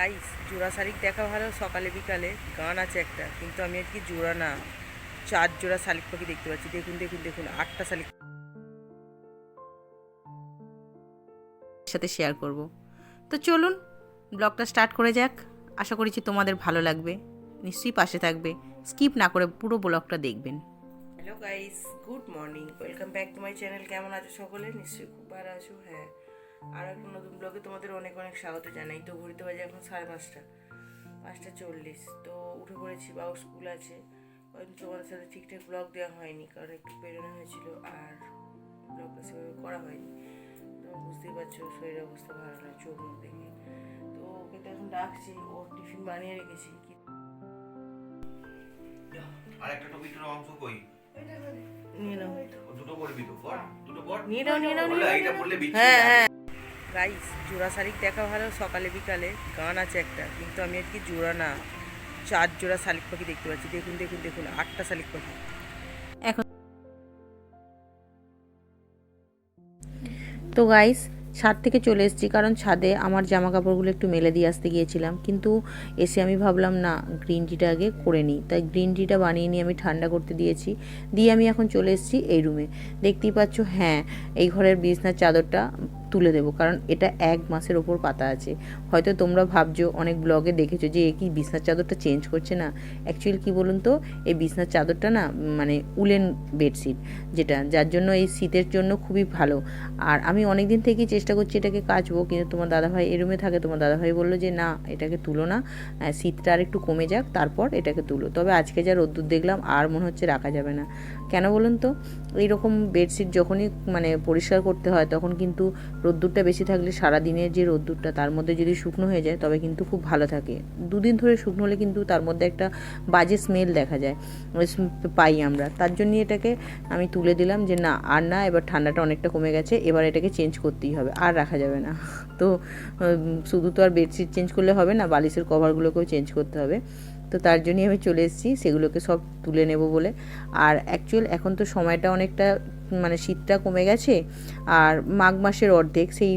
Guys, জোড়া শালিক দেখা ভালো, সকালে, বিকালে গান আছে একটা, কিন্তু আমি আজকে জোড়া না। চার জোড়া শালিক পাখি দেখতে পাচ্ছি। দেখুন দেখুন দেখুন, আটটা শালিক সাথে শেয়ার করব। তো চলুন, ব্লগটা স্টার্ট করে যাক। আশা করছি তোমাদের ভালো লাগবে। নিশ্চয়ই পাশে থাকবে। স্কিপ না করে পুরো ব্লগটা দেখবেন। Hello guys good morning welcome back to my channel কেমন আছো সকলে? নিশ্চয়ই খুব ভালো আছো। হ্যাঁ। আর একটা নতুন ব্লগে তোমাদের অনেক অনেক স্বাগত জানাই। তো ঘুরতে বাজে এখন সাড়ে পাঁচটা পাঁচটা চল্লিশ। তো উঠে পড়েছি বাবুর স্কুল আছে। কদিন তোমাদের সাথে ঠিকঠাক ব্লগ দেওয়া হয়নি কারণ একটু বেরোনো হয়েছিল আর ব্লগটা সেভাবে করা হয়নি। তো বুঝতেই পারছ শরীরের অবস্থা ভালো না চোখ মুখ দেখে তো ওকে তো এখন ডাকছি ওর টিফিন বানিয়ে রেখেছি। কি আর একটা টপিকের অংশ কই? নিয়ে নাও। দুটো পড়বি তো পড় দুটো পড় নিয়ে নাও নিয়ে নাও হ্যাঁ হ্যাঁ। গাইস জোড়া শালিক দেখা ভালো, সকালে, বিকালে। গান আছে একটা, কিন্তু আমি আজকে জোড়া না। চার জোড়া শালিক পাখি দেখতে পাচ্ছি। দেখুন দেখুন দেখুন, আটটা শালিক পাখি। এখন তো গাইস ছাদ থেকে চলে এসেছি, কারণ ছাদে আমার জামা কাপড়গুলো একটু মেলে দিয়ে আসতে গিয়েছিলাম। কিন্তু এসে আমি ভাবলাম, না গ্রিন টিটা আগে করে নিই। তাই গ্রিন টিটা বানিয়ে নিয়ে আমি ঠান্ডা করতে দিয়েছি। দিয়ে আমি এখন চলে এসেছি এই রুমে দেখতেই পাচ্ছ হ্যাঁ এই ঘরের বিছনার চাদরটা তুলে দেবো, কারণ এটা এক মাসের ওপর পাতা আছে। হয়তো তোমরা ভাবছ, অনেক ব্লগে দেখেছ যে, এ কি বিছনার চাদরটা চেঞ্জ করছে না? অ্যাকচুয়ালি কি বলুন তো, এই বিছনার চাদরটা না মানে উলেন বেডশিট যেটা, যার জন্য এই শীতের জন্য খুবই ভালো। আর আমি অনেক দিন থেকেই চেষ্টা করছি এটাকে কাচবো, কিন্তু তোমার দাদাভাই, এই রুমে থাকে, তোমার দাদাভাই বলল যে, না, এটাকে তুলো না। শীতটা আর একটু কমে যাক, তারপর এটাকে তুলো। তবে আজকে যা রোদ্দুর দেখলাম, আর মনে হচ্ছে রাখা যাবে না। কেন বলুন তো? এইরকম বেডশিট যখনই মানে পরিষ্কার করতে হয়, তখন কিন্তু রোদ্দুরটা বেশি থাকলে সারা দিনের যে রোদ্দুরটা, তার মধ্যে যদি শুকনো হয়ে যায়, তবে কিন্তু খুব ভালো থাকে। দুদিন ধরে শুকনো হলে কিন্তু তার মধ্যে একটা বাজে স্মেল দেখা যায় পাই আমরা। তার জন্য এটাকে আমি তুলে দিলাম যে, না, আর না, এবার ঠান্ডাটা অনেকটা কমে গেছে, এবার এটাকে চেঞ্জ করতেই হবে, আর রাখা যাবে না। তো শুধু তো আর বেডশিট চেঞ্জ করলে হবে না, বালিশের কভারগুলোকেও চেঞ্জ করতে হবে। তো তার জন্যই আমি চলে এসেছি, সেগুলোকে সব তুলে নেব বলে। আর অ্যাকচুয়াল এখন তো সময়টা অনেকটা মানে শীতটা কমে গেছে, আর মাঘ মাসের অর্ধেক, সেই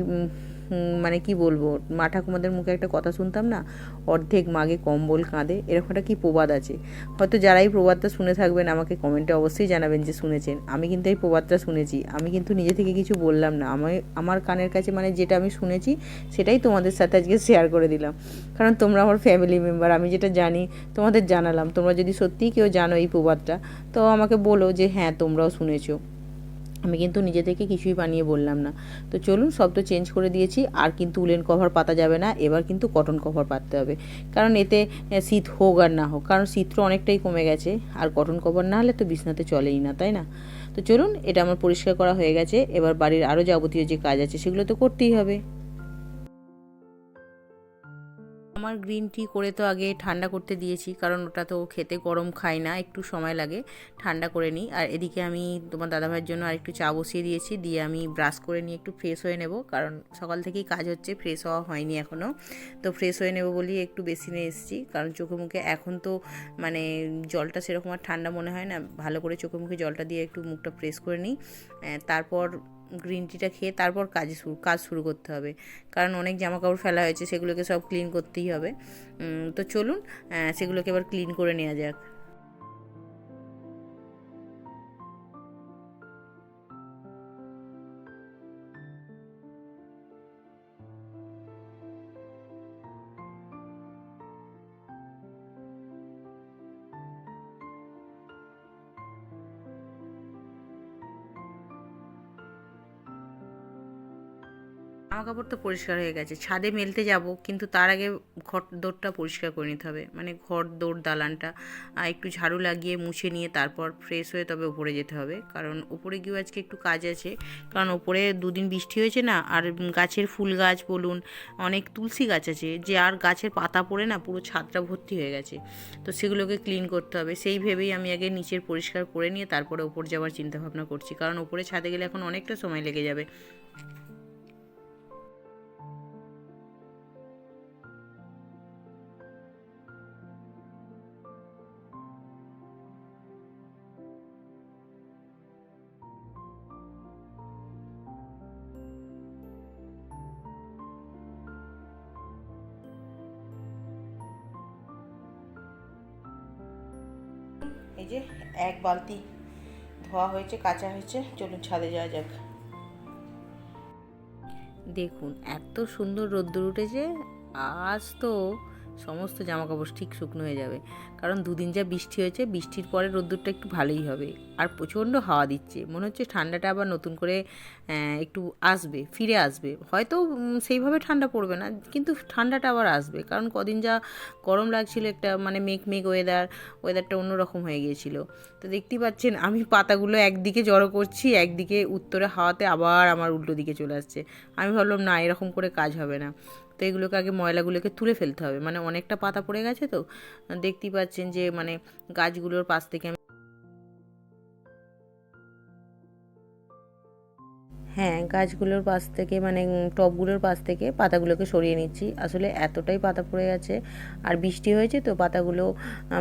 মানে কি বলব? মা ঠাকুমাদের মুখে একটা কথা শুনতাম না? অর্ধেক মাগে কম্বল কাঁদে, এরকম একটা কি প্রবাদ আছে? হয়তো যারাই প্রবাদটা শুনে থাকবেন, আমাকে কমেন্টে অবশ্যই জানাবেন যে শুনেছেন। আমি কিন্তু এই প্রবাদটা শুনেছি। আমি কিন্তু নিজে থেকে কিছু বললাম না। আমি, আমার কানের কাছে মানে যেটা আমি শুনেছি, সেটাই তোমাদের সাথে আজকে শেয়ার করে দিলাম। কারণ তোমরা আমার ফ্যামিলি মেম্বার আমি যেটা জানি, তোমাদের জানালাম। তোমরা যদি সত্যিই কেউ জানো এই প্রবাদটা, তো আমাকে বলো যে হ্যাঁ তোমরাও শুনেছো। আমি কিন্তু নিজে থেকে কিছুই বানিয়ে বললাম না। তো চলুন সব তো চেঞ্জ করে দিয়েছি, আর কিন্তু উলেন কভার পাতা যাবে না, এবার কিন্তু কটন কভার পাততে হবে। কারণ এতে শীত হোক আর না হোক, কারণ শীত তো অনেকটাই কমে গেছে, আর কটন কভার না হলে তো বিছনাতে চলেই না, তাই না? তো চলুন, এটা আমার পরিষ্কার করা হয়ে গেছে, এবার বাড়ির আরও যাবতীয় যে কাজ আছে সেগুলো তো করতেই হবে। আমার গ্রিন টি করে তো আগে ঠান্ডা করতে দিয়েছি, কারণ ওটা তো খেতে গরম খাই না, একটু সময় লাগে, ঠান্ডা করে নিই। আর এদিকে আমি তোমার দাদাভাইয়ের জন্য আর একটু চা বসিয়ে দিয়েছি, দিয়ে আমি ব্রাশ করে নিয়ে একটু ফ্রেশ হয়ে নেব, কারণ সকাল থেকেই কাজ হচ্ছে ফ্রেশ হওয়া হয়নি এখনও তো ফ্রেশ হয়ে নেব বলেই একটু বেশি নিয়ে এসেছি, কারণ চোখে মুখে এখন তো মানে জলটা সেরকম আর ঠান্ডা মনে হয় না, ভালো করে চোখে মুখে জলটা দিয়ে একটু মুখটা প্রেস করে নিই। তারপর গ্রিন টিটা খেয়ে তারপর কাজ শুরু কাজ শুরু করতে হবে। কারণ অনেক জামা কাপড় ফেলা হয়েছে, সেগুলোকে সব ক্লিন করতেই হবে। তো চলুন সেগুলোকে এবার ক্লিন করে নেওয়া যাক। জামা কাপড় তো পরিষ্কার হয়ে গেছে। ছাদে মেলতে যাব, কিন্তু তার আগে ঘর দৌড়টা পরিষ্কার করে নিতে হবে। মানে ঘর দৌড় দালানটা একটু ঝাড়ু লাগিয়ে মুছে নিয়ে তারপর ফ্রেশ হয়ে তবে উপরে যেতে হবে। কারণ উপরে গিয়েও আজকে একটু কাজ আছে। কারণ উপরে দুদিন বৃষ্টি হয়েছে না, আর গাছের ফুল গাছ বলুন, অনেক তুলসী গাছ আছে, যে আর গাছের পাতা পড়ে না, পুরো ছাদটা ভর্তি হয়ে গেছে। তো সেগুলোকে ক্লিন করতে হবে। সেই ভেবেই আমি আগে নিচের পরিষ্কার করে নিয়ে তারপরে ওপর যাওয়ার চিন্তা ভাবনা করছি। কারণ ওপরে ছাদে গেলে এখন অনেকটা সময় লেগে যাবে। এই যে এক বালতি ধোয়া হয়েছে, কাঁচা হয়েছে, চলুন ছাদে যাওয়া যাক। দেখুন, এত সুন্দর রোদ্দুর উঠেছে, আজ তো সমস্ত জামা কাপড় ঠিক শুকনো হয়ে যাবে। কারণ দুদিন যা বৃষ্টি হয়েছে, বৃষ্টির পরে রোদ্দুরটা একটু ভালোই হবে। আর প্রচণ্ড হাওয়া দিচ্ছে। মনে হচ্ছে ঠান্ডাটা আবার নতুন করে একটু আসবে, ফিরে আসবে। হয়তো সেইভাবে ঠান্ডা পড়বে না, কিন্তু ঠান্ডাটা আবার আসবে। কারণ কদিন যা গরম লাগছিল একটা মানে মেঘ মেঘ ওয়েদার ওয়েদারটা অন্যরকম হয়ে গিয়েছিল। তো দেখতেই পাচ্ছেন, আমি পাতাগুলো একদিকে জড়ো করছি, একদিকে উত্তরে হাওয়াতে আবার আমার উল্টো দিকে চলে আসছে। আমি ভাবলাম, না, এরকম করে কাজ হবে না। তো এগুলোকে আগে ময়লাগুলোকে তুলে ফেলতে হবে। মানে অনেকটা পাতা পড়ে গেছে তো, দেখতেই পাচ্ছেন যে মানে গাছগুলোর পাশ থেকে আমি হ্যাঁ গাছগুলোর পাশ থেকে মানে টবগুলোর পাশ থেকে পাতাগুলোকে সরিয়ে নিচ্ছি। আসলে এতটাই পাতা পড়ে গেছে। আর বৃষ্টি হয়েছে তো পাতাগুলো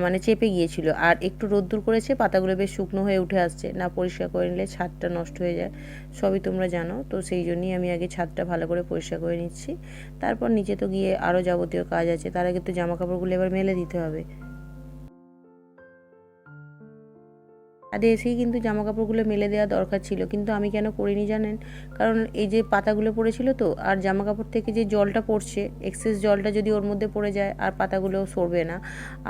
মানে চেপে গিয়েছিল। আর একটু রোদ্দুর করেছে, পাতাগুলো বেশ শুকনো হয়ে উঠে আসছে। না, পরিষ্কার করে নিলে ছাদটা নষ্ট হয়ে যায়। সবই তোমরা জানো। তো সেই জন্যই আমি আগে ছাদটা ভালো করে পরিষ্কার করে নিচ্ছি। তারপর নিচে তো গিয়ে আরও যাবতীয় কাজ আছে। তার আগে তো জামা কাপড়গুলো এবার মেলে দিতে হবে। ছাদে এসেই কিন্তু জামা কাপড়গুলো মেলে দেওয়া দরকার ছিল। কিন্তু আমি কেন করিনি জানেন? কারণ এই যে পাতাগুলো পড়েছিল তো, আর জামা কাপড় থেকে যে জলটা পড়ছে এক্সেস জলটা যদি ওর মধ্যে পড়ে যায়, আর পাতাগুলো সরবে না,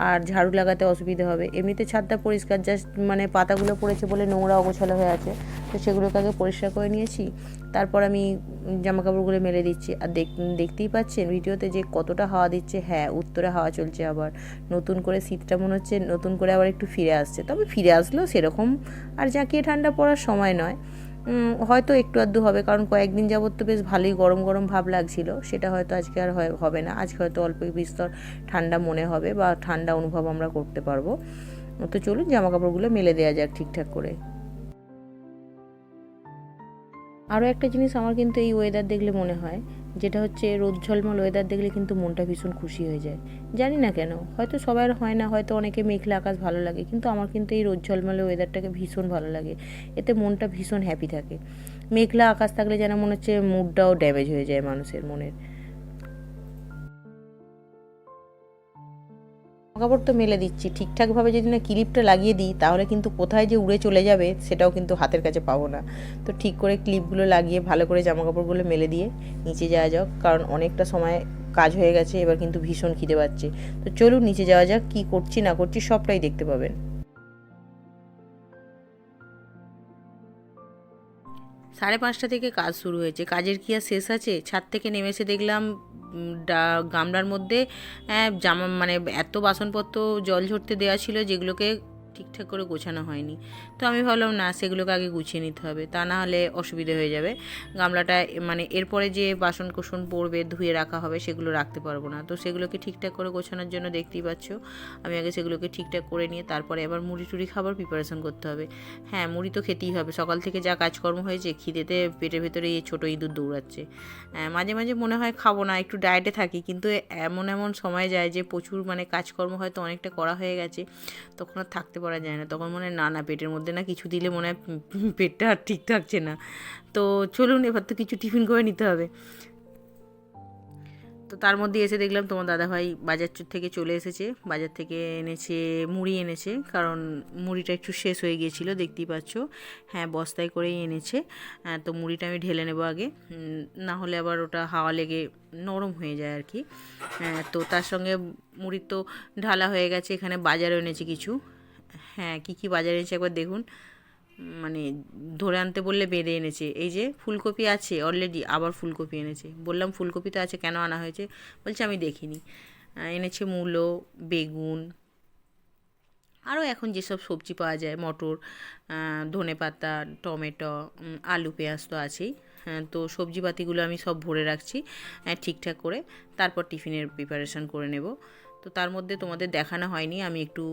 আর ঝাড়ু লাগাতে অসুবিধা হবে। এমনিতে ছাদটা পরিষ্কার জাস্ট মানে পাতাগুলো পড়েছে বলে নোংরা অগোছালো হয়ে আছে, তো সেগুলোকে আগে পরিষ্কার করে নিয়েছি। তারপর আমি জামা কাপড়গুলো মেলে দিচ্ছি। আর দেখ- দেখতেই পাচ্ছেন ভিডিওতে যে কতটা হাওয়া দিচ্ছে। হ্যাঁ উত্তরে হাওয়া চলছে আবার। নতুন করে শীতটা মনে হচ্ছে, নতুন করে আবার একটু ফিরে আসছে। তবে ফিরে আসলেও সেরকম। আর জাঁকিয়ে ঠান্ডা পড়ার সময় নয়। হয়তো একটু আধটু হবে। কারণ কয়েকদিন যাবৎ তো বেশ ভালোই গরম গরম ভাব লাগছিল। সেটা হয়তো আজকে আর হবে না। আজকে হয়তো অল্প বিস্তর ঠান্ডা মনে হবে বা ঠান্ডা অনুভব আমরা করতে পারব। তো চলুন জামা কাপড়গুলো মেলে দেওয়া যাক ঠিকঠাক করে। আরও একটা জিনিস আমার কিন্তু এই ওয়েদার দেখলে মনে হয়, যেটা হচ্ছে রোদ ঝলমল ওয়েদার দেখলে কিন্তু মনটা ভীষণ খুশি হয়ে যায়। জানি না কেন, হয়তো সবার হয় না, হয়তো অনেকে মেঘলা আকাশ ভালো লাগে, কিন্তু আমার কিন্তু এই রোদ ঝলমলে ওয়েদারটাকে ভীষণ ভালো লাগে। এতে মনটা ভীষণ হ্যাপি থাকে। মেঘলা আকাশ থাকলে যেন মনে হচ্ছে মুডটাও ড্যামেজ হয়ে যায় মানুষের মনের। কাপড় তো মেলে দিচ্ছি। ঠিকঠাকভাবে যদি না ক্লিপটা লাগিয়ে দিই, তাহলে কিন্তু কোথায় যে উড়ে চলে যাবে সেটাও কিন্তু হাতের কাছে পাবো না। তো ঠিক করে ক্লিপগুলো লাগিয়ে ভালো করে জামা কাপড়গুলো মেলে দিয়ে নিচে যাওয়া যাক, কারণ অনেকটা সময় কাজ হয়ে গেছে, এবার কিন্তু ভীষণ খিদে পাচ্ছে। তো চলুন নিচে যাওয়া যাক, কী করছি না করছি সবটাই দেখতে পাবেন। সাড়ে পাঁচটা থেকে কাজ শুরু হয়েছে। কাজের কি আর শেষ আছে? ছাদ থেকে নেমে এসে দেখলাম গামলার মধ্যে জামা মানে এত বাসনপত্র জল ঝরতে দেওয়া ছিল যেগুলোকে ঠিকঠাক করে গোছানো হয়নি। তো আমি ভাবলাম না সেগুলোকে আগে গুছিয়ে নিতে হবে। তা না হলে অসুবিধা হয়ে যাবে। গামলাটা মানে এরপরে যে বাসন কোসন পড়বে ধুয়ে রাখা হবে সেগুলো রাখতে পারব না। তো সেগুলোকে ঠিকঠাক করে গোছানোর জন্য দেখতেই পাচ্ছ আমি আগে সেগুলোকে ঠিকঠাক করে নিয়ে তারপরে এবার মুড়ি টুড়ি খাবার প্রিপারেশন করতে হবে। হ্যাঁ মুড়ি তো খেতেই হবে। সকাল থেকে যা কাজকর্ম হয়েছে খিদেতে পেটের ভেতরে এই ছোটো ইঁদুর দৌড়াচ্ছে। হ্যাঁ, মাঝে মাঝে মনে হয় খাব না একটু ডায়েটে থাকি কিন্তু এমন এমন সময় যায় যে প্রচুর মানে কাজকর্ম হয়তো অনেকটা করা হয়ে গেছে তখন আর থাকতে পারা যায় না। তখন মনে হয়, না না, পেটের মধ্যে না কিছু দিলে মনে হয় পেটটা আর ঠিক থাকছে না। তো চলুন, এবার তো কিছু টিফিন করে নিতে হবে। তো তার মধ্যে এসে দেখলাম তোমার দাদাভাই বাজার থেকে চলে এসেছে। বাজার থেকে এনেছে, মুড়ি এনেছে, কারণ মুড়িটা একটু শেষ হয়ে গিয়েছিল, দেখতেই পাচ্ছ। হ্যাঁ বস্তায় করেই এনেছে। তো মুড়িটা আমি ঢেলে নেব আগে। না হলে আবার ওটা হাওয়া লেগে নরম হয়ে যায় আর কি। তো তার সঙ্গে মুড়ি তো ঢালা হয়ে গেছে, এখানে বাজারও এনেছে কিছু। হ্যাঁ কী কী বাজার এনেছে একবার দেখুন। মানে ধরে আনতে বললে বেঁধে এনেছে। এই যে ফুলকপি আছে অলরেডি আবার ফুলকপি এনেছে। বললাম ফুলকপি তো আছে কেন আনা হয়েছে? বলছে আমি দেখিনি। এনেছে মূলো বেগুন আরও এখন যেসব সবজি পাওয়া যায় মটর ধনে পাতা টমেটো আলু পেঁয়াজ তো আছেই। হ্যাঁ, তো সবজিপাতিগুলো আমি সব ভরে রাখছি আহ, ঠিকঠাক করে। তারপর টিফিনের প্রিপারেশন করে নেব। তো তার মধ্যে তোমাদের দেখানো হয়নি আমি একটু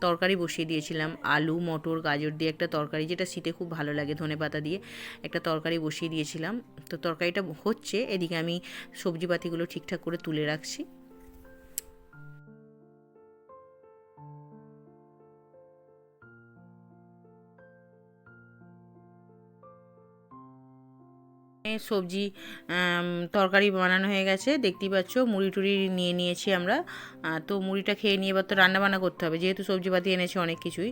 তরকারি বসিয়ে দিয়েছিলাম। আলু, মটর, গাজর দিয়ে একটা তরকারি, যেটা শীতে খুব ভালো লাগে ধনে পাতা দিয়ে, একটা তরকারি বসিয়ে দিয়েছিলাম। তো তরকারিটা হচ্ছে, এদিকে আমি সবজিপাতিগুলো ঠিকঠাক করে তুলে রাখছি। সবজি তরকারি বানানো হয়ে গেছে। দেখতেই পাচ্ছ, মুড়ি টুড়ি নিয়ে নিয়েছি আমরা। তো মুড়িটা খেয়ে নিয়ে এবার তো রান্নাবান্না করতে হবে। যেহেতু সবজিপাতি এনেছে অনেক কিছুই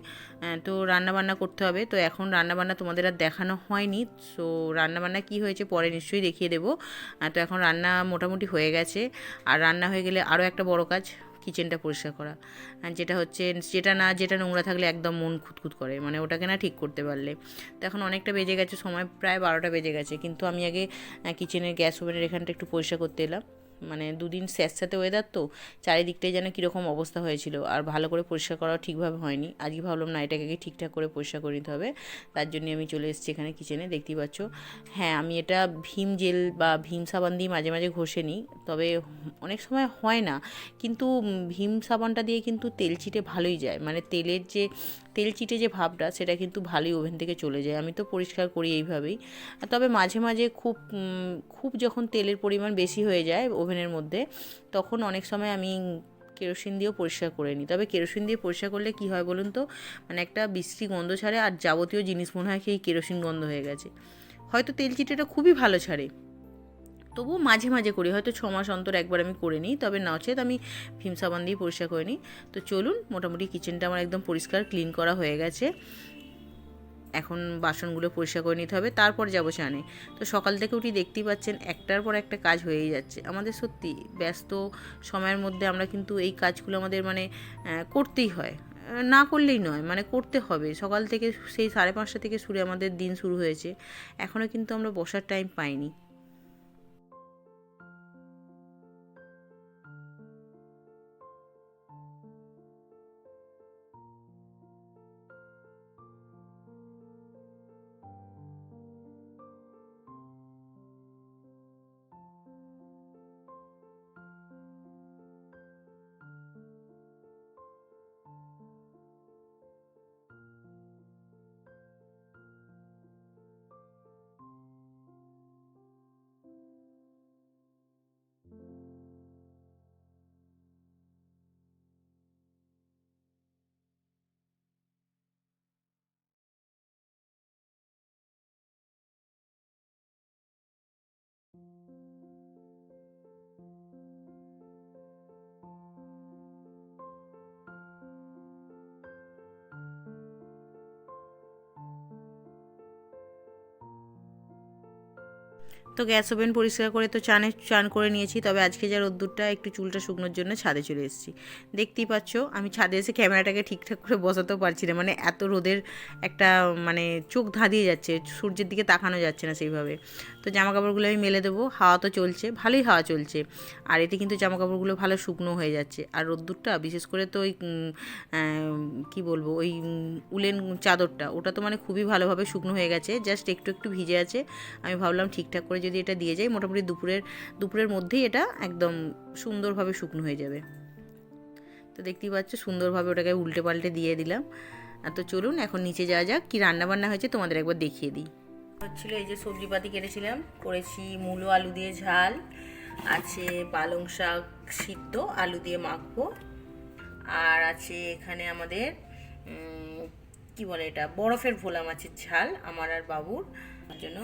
তো রান্নাবান্না করতে হবে। তো এখন রান্নাবান্না তোমাদের আর দেখানো হয়নি। সো রান্না বান্না কী হয়েছে পরে নিশ্চয়ই দেখিয়ে দেবো। তো এখন রান্না মোটামুটি হয়ে গেছে। আর রান্না হয়ে গেলে আরও একটা বড় কাজ কিচেনটা পরিষ্কার করা। আর যেটা হচ্ছে, যেটা না, যেটা নোংরা থাকলে একদম মন খুঁতখুত করে। মানে ওটাকে না ঠিক করতে পারলে। তো এখন অনেকটা বেজে গেছে, সময় প্রায় বারোটা বেজে গেছে। কিন্তু আমি আগে কিচেনের গ্যাস ওভেনের এখানটা একটু পরিষ্কার করতে এলাম। মানে দুদিন স্যাঁতস্যাঁতে ওয়েদার তো, চারিদিকটাই যেন কীরকম অবস্থা হয়েছিল। আর ভালো করে পরিষ্কার করাও ঠিকভাবে হয়নি। আজকে ভাবলাম, না, এটাকে ঠিকঠাক করে পরিষ্কার করে নিতে হবে। তার জন্য আমি চলে এসেছি এখানে কিচেনে দেখতেই পাচ্ছ। হ্যাঁ আমি এটা ভীম জেল বা ভীম সাবান দিয়ে মাঝে মাঝে ঘষে নিই। তবে অনেক সময় হয় না। কিন্তু ভীম সাবানটা দিয়ে কিন্তু তেল চিটে ভালোই যায়। মানে তেলের যে, তেল চিটে যে ভাবটা, সেটা কিন্তু ভালোই ওভেন থেকে চলে যায়। আমি তো পরিষ্কার করি এইভাবেই। তবে মাঝে মাঝে খুব খুব যখন তেলের পরিমাণ বেশি হয়ে যায় ওভেনের মধ্যে, তখন অনেক সময় আমি কেরোসিন দিয়েও পরিষ্কার করে নিই। তবে কেরোসিন দিয়ে পরিষ্কার করলে কি হয় বলুন তো? মানে একটা বিশ্রী গন্ধ ছাড়ে আর যাবতীয় জিনিস মনে হয় সেই কেরোসিন গন্ধ হয়ে গেছে। হয়তো তেল চিটেটা খুবই ভালো ছাড়ে। তবুও মাঝে মাঝে করি, হয়তো ছ মাস অন্তর একবার আমি করে নিই, তবে নচেত আমি ভীম সাবান দিয়ে পরিষ্কার করে নিই। তো চলুন, মোটামুটি কিচেনটা আমার একদম পরিষ্কার, ক্লিন করা হয়ে গেছে। এখন বাসনগুলো পরিষ্কার করে নিতে হবে, তারপর যাব স্নানে। তো সকাল থেকে উঠি দেখতেই পাচ্ছেন একটার পর একটা কাজ হয়েই যাচ্ছে। আমাদের সত্যি ব্যস্ত সময়ের মধ্যে আমরা কিন্তু এই কাজগুলো আমাদের মানে করতেই হয়। না করলেই নয় মানে করতে হবে। সকাল থেকে সেই সাড়ে পাঁচটা থেকে শুরু আমাদের দিন শুরু হয়েছে। এখনও কিন্তু আমরা বসার টাইম পাইনি। Thank you. তো গ্যাস ওভেন পরিষ্কার করে তো চানে চান করে নিয়েছি, তবে আজকে যা রোদ্দুরটা, একটু চুলটা শুকনোর জন্য ছাদে চলে এসেছি। দেখতেই পাচ্ছ, আমি ছাদে এসে ক্যামেরাটাকে ঠিকঠাক করে বসাতেও পারছি না মানে এত রোদের একটা মানে চোখ ধাঁধিয়ে যাচ্ছে, সূর্যের দিকে তাকানো যাচ্ছে না সেইভাবে। তো জামা কাপড়গুলো আমি মেলে দেবো, হাওয়া তো চলছে, ভালোই হাওয়া চলছে, আর এতে কিন্তু জামা কাপড়গুলো ভালো শুকনো হয়ে যাচ্ছে। আর রোদ্দুরটা, বিশেষ করে তো ওই কী বলব, ওই উলেন চাদরটা, ওটা তো মানে খুবই ভালোভাবে শুকনো হয়ে গেছে, জাস্ট একটু একটু ভিজে আছে, আমি ভাবলাম ঠিকঠাক করে যদি এটা দিয়ে যাই, মোটামুটি দুপুরের দুপুরের মধ্যেই এটা একদম সুন্দরভাবে শুকনো হয়ে যাবে। তো দেখতেই পাচ্ছ, সুন্দরভাবে ওটাকে উল্টে পাল্টে দিয়ে দিলাম। আর তো চলুন, এখন নিচে যাওয়া যাক, কী রান্না বান্না হয়েছে তোমাদের একবার দেখিয়ে দিই। হচ্ছিল এই যে সবজিপাতি কেটেছিলাম, করেছি মূলো, আলু দিয়ে ঝাল, আছে পালং শাক সিদ্ধ, আলু দিয়ে মাখবো, আর আছে এখানে আমাদের কি বলে এটা, বরফের ভোলা মাছের ঝাল, আমার আর বাবুর জন্য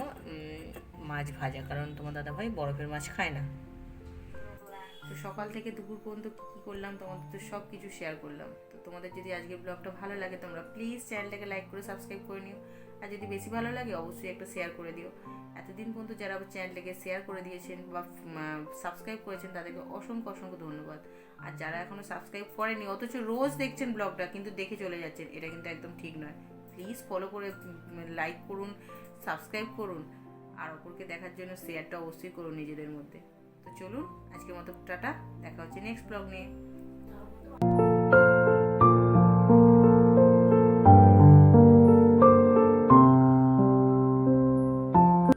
মাছ ভাজা, কারণ তোমার দাদা ভাই বরফের মাছ খায় না। তো সকাল থেকে দুপুর পর্যন্ত কী কী করলাম, তোমাদের তো সব কিছু শেয়ার করলাম। তো তোমাদের যদি আজকের ব্লগটা ভালো লাগে, তোমরা প্লিজ চ্যানেলটাকে লাইক করে সাবস্ক্রাইব করে নিও। আর যদি বেশি ভালো লাগে, অবশ্যই একটা শেয়ার করে দিও। এতদিন পর্যন্ত যারা চ্যানেলটাকে শেয়ার করে দিয়েছেন বা সাবস্ক্রাইব করেছেন, তাদেরকে অসংখ্য অসংখ্য ধন্যবাদ। আর যারা এখনও সাবস্ক্রাইব করেনি, অথচ রোজ দেখছেন ব্লগটা কিন্তু দেখে চলে যাচ্ছেন, এটা কিন্তু একদম ঠিক নয়। প্লিজ ফলো করে লাইক করুন সাবস্ক্রাইব করুন। আর অপরকে দেখার জন্য শেয়ারটা অবশ্যই করুন নিজেদের মধ্যে। তো চলুন, আজকের মতো টাটা, দেখা হচ্ছে নেক্সট ব্লগ নিয়ে।